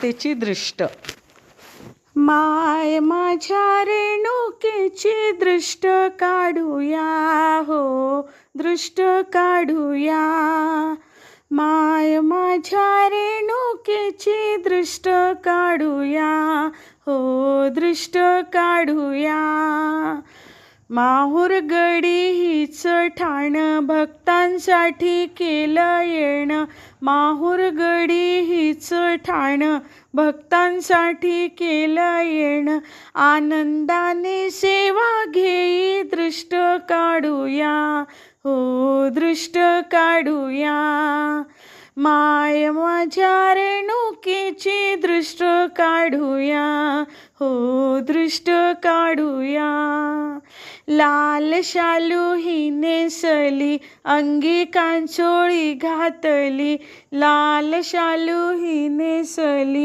मातेची दृष्ट. माय माझ्या रेणुकेची दृष्ट काढूया हो दृष्ट काढूया. माय माझ्या रेणुकेची दृष्ट काढूया हो दृष्ट काढूया. माहूर गडी हीच ठाण भक्तांसाठी केलं येणं. माहूर गडी हीच ठाण भक्तांसाठी केलं येणं. आनंदाने सेवा घेई दृष्ट काढूया. हो दृष्ट काढूया. माय माझ्या रेणू चुकीची दृष्ट काढूया. हो दृष्ट काढूया. लाल शालू ही नेसली अंगी कांचोळी घातली. लाल शालू ही नेसली